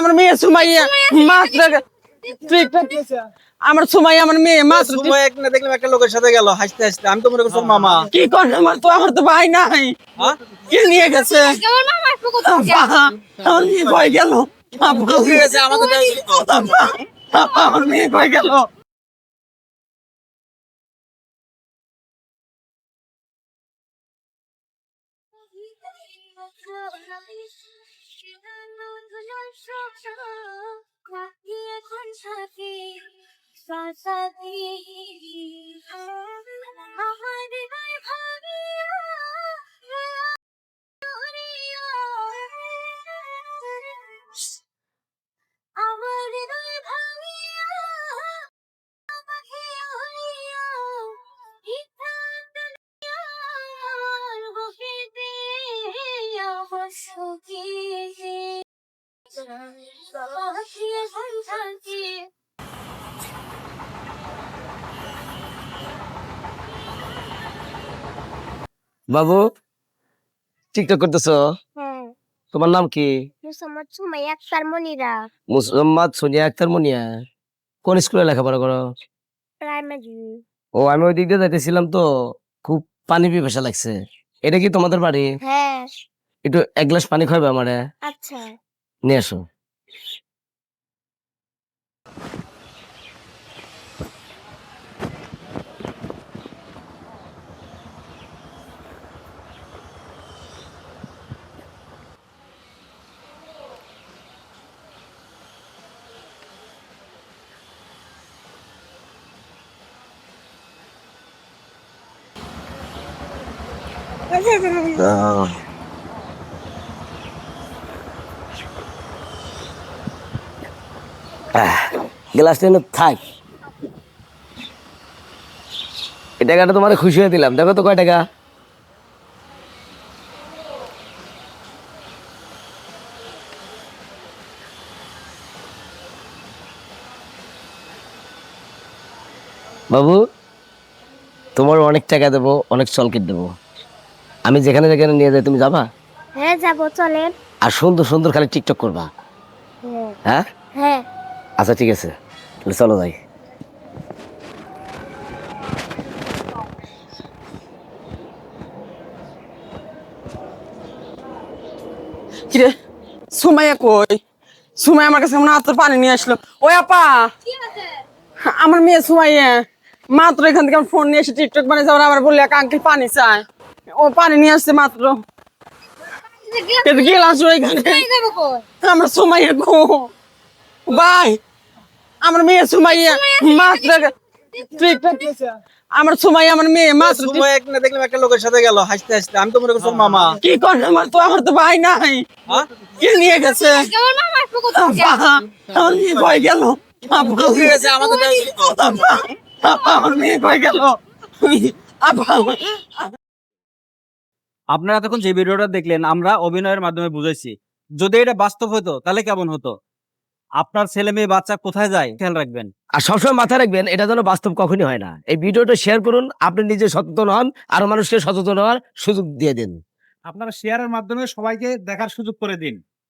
আমার মেয়ে সুমাইয়া মাত্র আমার সুমাইয়া আমার মেয়ে মাত্র সময় এক না দেখলাম একটা লোকের সাথে গেল হাসতে হাসতে। আমি তো মনে করছি মামা। কি করে আমার তো আমার তো ভাই নাই। হ্যাঁ? কে নিয়ে গেছে? আমার মেয়ে কই গেল? আমার মেয়ে কই গেল? আমার বাবু টিকটক করতেছো? হ্যাঁ। তোমার নাম কি? মুসাম্মদ সুমাই আক্তার মনিরা। মুসাম্মদ সোনিয়া আক্তার মুনিয়া কোন স্কুলে লেখাপড়া করো? প্রাইমারি। ও আমি ওই দিক দিয়ে যাইতেছিলাম তো খুব পানি পিপাসা লাগছে। এটা কি তোমাদের বাড়ি? হ্যাঁ। একটু এক গ্লাস পানি খাবে আমারে? আচ্ছা। নিয়ে আসো। গ্লাসটা এনে থাক। এই টাকাটা তোমার খুশি হয়ে দিলাম। দেখো তো কয় টাকা। বাবু তোমার অনেক টাকা দেবো অনেক চলকিট দেবো। আমি যেখানে যেখানে নিয়ে যাই তুমি যাবা? হ্যাঁ যাব চলেন। আর সুন্দর সুন্দর খালি টিকটক করবা। হ্যাঁ। হ্যাঁ? হ্যাঁ। আচ্ছা ঠিক আছে। তাহলে চলো যাই। কিরে? সুমাইয়া কই? সুমাইয়া আমার কাছে মনে হাতের পানি নিয়ে আসলো। ওই আপা! আমার মেয়ে সুমাইয়া। মাত্র এখান থেকে ফোন নিয়ে এসে টিকটক বানিয়ে যাওয়ার আবার বললে এক আঙ্কেল পানি চায়। ও পানি নিয়ে আসছে মাত্র। গেলাম এখানে আমার সুমাইয়া গো ভাই আমার মেয়ে সুমাইয়া মাত্র আমার সুমাইয়া আমার মেয়ে মাত্র সময় এক না দেখলাম একটা লোকের সাথে গেল হাসতে হাসতে। আমি তো মনে করছি মামা। কি করে আমার তো আমার তো ভাই নাই। হ্যাঁ? কে নিয়ে গেছে? কেমন মামা আসব কোথাও আব্বা, আমার মেয়ে কই গেল? আমার মেয়ে কই গেল? আপনারা এতক্ষণ যে ভিডিওটা দেখলেন আমরা অভিনয়ের মাধ্যমে বুঝাইছি। যদি এটা বাস্তব হতো তাহলে কেমন হতো? আপনার ছেলে মেয়ে বাচ্চা কোথায় যায়? খেয়াল রাখবেন। আর সবসময় মাথায় রাখবেন এটা যেন বাস্তব কখনই হয় না। এই ভিডিওটা শেয়ার করুন আপনি নিজে সচেতন হন আর মানুষকে সচেতন হওয়ার সুযোগ দিয়ে দিন। আপনারা শেয়ারের মাধ্যমে সবাইকে দেখার সুযোগ করে দিন।